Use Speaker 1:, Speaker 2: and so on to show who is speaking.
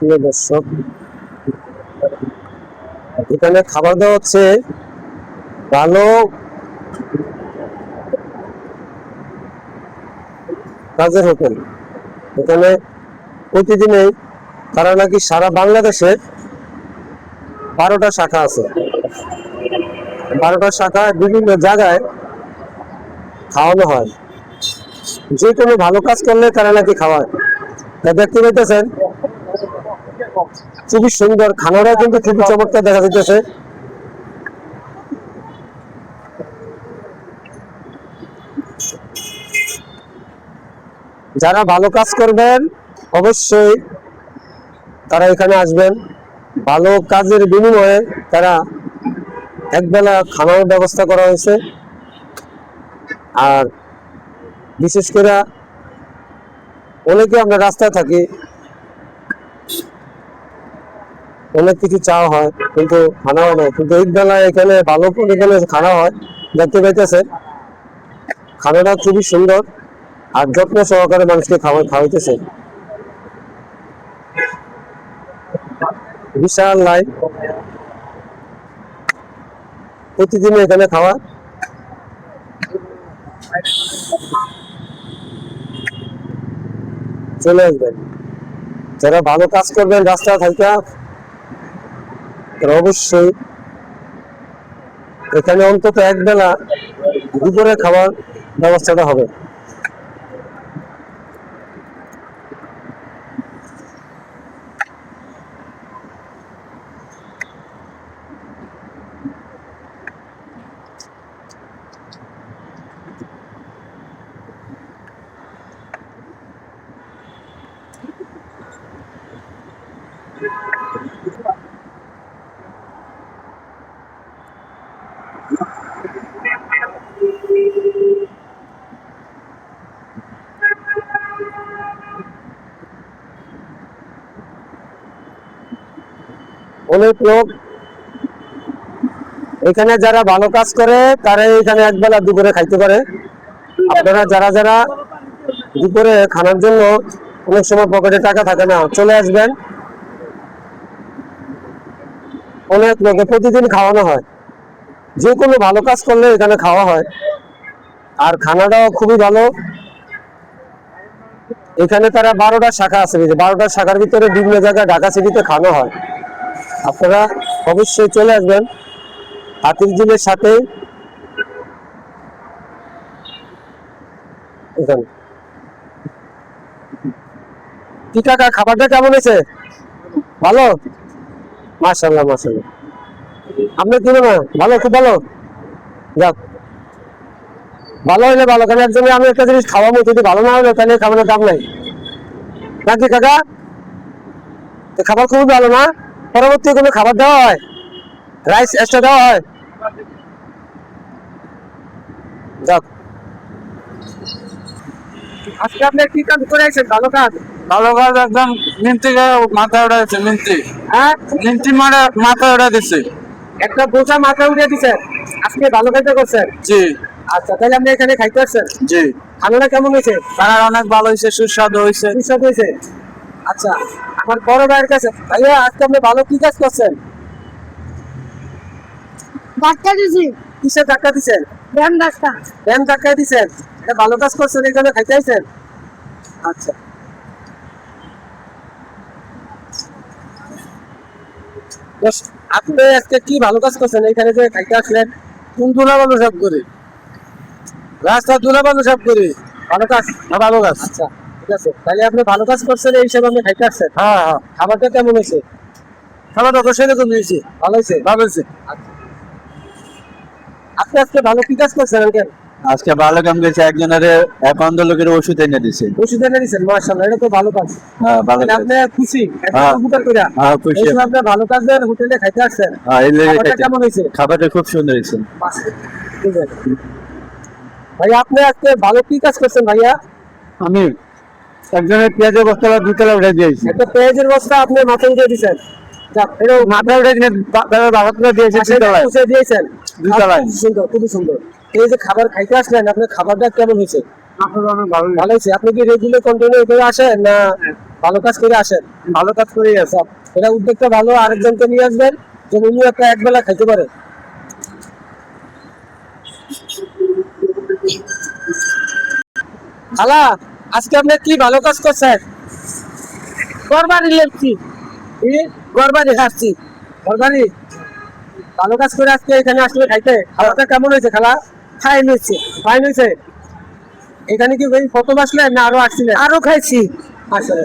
Speaker 1: প্রিয় দর্শক, এখানে খাবার দেওয়া হচ্ছে ভালো কাজের হোটেল। এখানে প্রতিদিনই তারা নাকি সারা বাংলাদেশে বারোটা শাখা আছে। বারোটা শাখা বিভিন্ন জায়গায় খাওয়ানো হয়। যে কোনো ভালো কাজ করলে তারা নাকি খাওয়ায়। তা দেখতে পাইতেছেন খুবই সুন্দর খানাটা কিন্তু খুবই চমৎকার দেখা যাইতেছে। যারা ভালো কাজ করবেন, অবশ্যই তারা এখানে আসবেন। ভালো কাজের বিনিময়ে তারা একবেলা খানার ব্যবস্থা করা হয়েছে। আর বিশেষ করে অনেকে আমরা রাস্তায় থাকি অনেক কিছু চাওয়া হয়, কিন্তু খানা হয় না। কিন্তু বেলায় এখানে ভালো করে এখানে খানা হয়, দেখতে পাইতেছে খানাটা খুবই সুন্দর আর যত্ন সহকারে মানুষকে খাওয়া খাওয়াইতেছে। বিশাল লাইন। প্রতিদিন এখানে খাওয়া। চলে আসবেন। যারা ভালো কাজ করবেন, রাস্তা থাকা তারা অবশ্যই। এখানে অন্তত এক বেলা দুপুরে খাবার ব্যবস্থাটা হবে। অনেক লোক এখানে যারা ভালো কাজ করে তারা এখানে একবেলা দুপুরে খাইতে পারে। আপনারা যারা যারা দুপুরে খানার জন্য অনেক সময় পকেটে টাকা থাকে না, চলে আসবেন। অনেক লোকে প্রতিদিন খাওয়ানো হয়। যে কোনো ভালো কাজ করলে এখানে খাওয়া হয়। আর খানাটাও খুবই ভালো। এখানে তারা বারোটা শাখা আছে বারোটা শাখার ভিতরে বিভিন্ন জায়গায় ঢাকা সিটিতে খাওয়ানো হয়। আপনারা অবশ্যই চলে আসবেন। হাতির ঝিলের সাথে কি কাকা, খাবারটা কেমন হয়েছে? ভালো? মাশাল্লাহ মাশাল্লাহ আপনার কি মনে ভালো, খুব ভালো? যাক। ভালো হইলে ভালো, কারণ একজনে আমি একটা জিনিস খাওয়াবো, যদি ভালো না হলে, তাহলে খাবারের দাম নাই। নাকি কাকা? খাবার খুবই ভালো না? পরবর্তী কোনো খাবার দেওয়া হয়। রাইস এক্সট্রা দেওয়া হয়। যাক। আজকে আপনি কি কাজ করে ভালো কাজ?
Speaker 2: ভালো কাজ একদম নিমতি মাথা উঠা দিচ্ছে নিমতি
Speaker 1: হ্যাঁ?
Speaker 2: নিমতি মারা মাথা উঠা দিচ্ছে
Speaker 1: একটা বোঝা মাথা আজকে ভালো কাজটা করছেন?
Speaker 2: জি।
Speaker 1: আচ্ছা তাহলে আপনি এখানে খাইতে আসছেন?
Speaker 2: জি।
Speaker 1: খানাটা কেমন হয়েছে?
Speaker 2: অনেক ভালো হয়েছে সুস্বাদু হয়েছে।
Speaker 1: সুস্বাদু হয়েছে। আচ্ছা আমার বড় ভাইয়ের কাছে ভাইয়া আজকে আপনি ভালো কি কাজ করছেন?
Speaker 3: ডাক্তার দিছি।
Speaker 1: কিসের ধাক্কা দিছেন?
Speaker 3: ব্যায়াম ডাক্তার
Speaker 1: ব্যায়াম ধাক্কা দিছেন? এটা ভালো কাজ করছেন এখানে খাইতে আইছেন? আচ্ছা। আপনি আজকে কি ভালো কাজ করছেন? এখানে যে খাইতে আসলেন
Speaker 2: কোন তুলা ভালো সব করি রাস্তা তুলা ভালো সব করি
Speaker 1: ভালো কাজ
Speaker 2: ভালো কাজ?
Speaker 1: আচ্ছা। ঠিক আছে। তাহলে আপনি ভালো কাজ করছেন এই হিসাবে আপনি খাইতে আসছেন?
Speaker 2: হ্যাঁ হ্যাঁ।
Speaker 1: খাবারটা কেমন হয়েছে?
Speaker 2: খাবারটা তো সেরকম দিয়েছি
Speaker 1: ভালো হয়েছে?
Speaker 2: ভালো হয়েছে।
Speaker 1: আপনি আজকে ভালো কি কাজ করছেন আঙ্কেল?
Speaker 2: আজকে ভালো কাম গেছে একজনের একান্ত লোকের ওষুধ এনে দিছে
Speaker 1: ওষুধ এনে মার্শাল্লাহ এটা তো ভালো কাজ।
Speaker 2: হ্যাঁ ভালো কাজ।
Speaker 1: আপনি খুশি?
Speaker 2: হ্যাঁ।
Speaker 1: উপকার কইরা।
Speaker 2: হ্যাঁ খুশি।
Speaker 1: এই আপনি ভালো কাজের হোটেলে খাইতে আসছেন।
Speaker 2: হ্যাঁ এই লেগে খাইতে-
Speaker 1: কেমন
Speaker 2: খাবারটা খুব সুন্দর হয়েছে।
Speaker 1: ঠিক আছে। ভাইয়া আপনি আজকে ভালো কি কাজ করছেন ভাইয়া?
Speaker 2: আমি একজনের পেঁয়াজের বস্তাটা দুতলা উঠে দিয়েছি
Speaker 1: একটা পেঁয়াজের বস্তা আপনি উঠে দিয়েছেন?
Speaker 2: মাথা উঠে দিয়েছে দুতলায়
Speaker 1: পুষে দিয়েছেন?
Speaker 2: দুতলায়।
Speaker 1: সুন্দর খুবই সুন্দর। এই যে খাবার খাইতে আসলেন আপনার খাবারটা কেমন হয়েছে?
Speaker 2: আপনার ভালো
Speaker 1: ভালো হয়েছে। আপনি কি রেগুলার কন্টিনিউ করে আসেন না ভালো কাজ করে আসেন? ভালো কাজ করেই আসেন এটা উদ্যোগটা ভালো আরেকজনকে নিয়ে আসবেন যে উনি একটা একবেলা খাইতে পারে। খালা আজকে আপনি কি ভালো কাজ করছেন?
Speaker 3: গরবারি লেপছি।
Speaker 1: গরবারি
Speaker 3: কোরবানি
Speaker 1: গরবারি ভালো কাজ করে আজকে এখানে আসলে খাইতে। খাবারটা কেমন হয়েছে খালা?
Speaker 3: খাই নিচ্ছি
Speaker 1: ফাইন হয়েছে? এখানে কি প্রথম আসলে না আরও আসছিলেন?
Speaker 3: আরও খাইছি।
Speaker 1: আসলে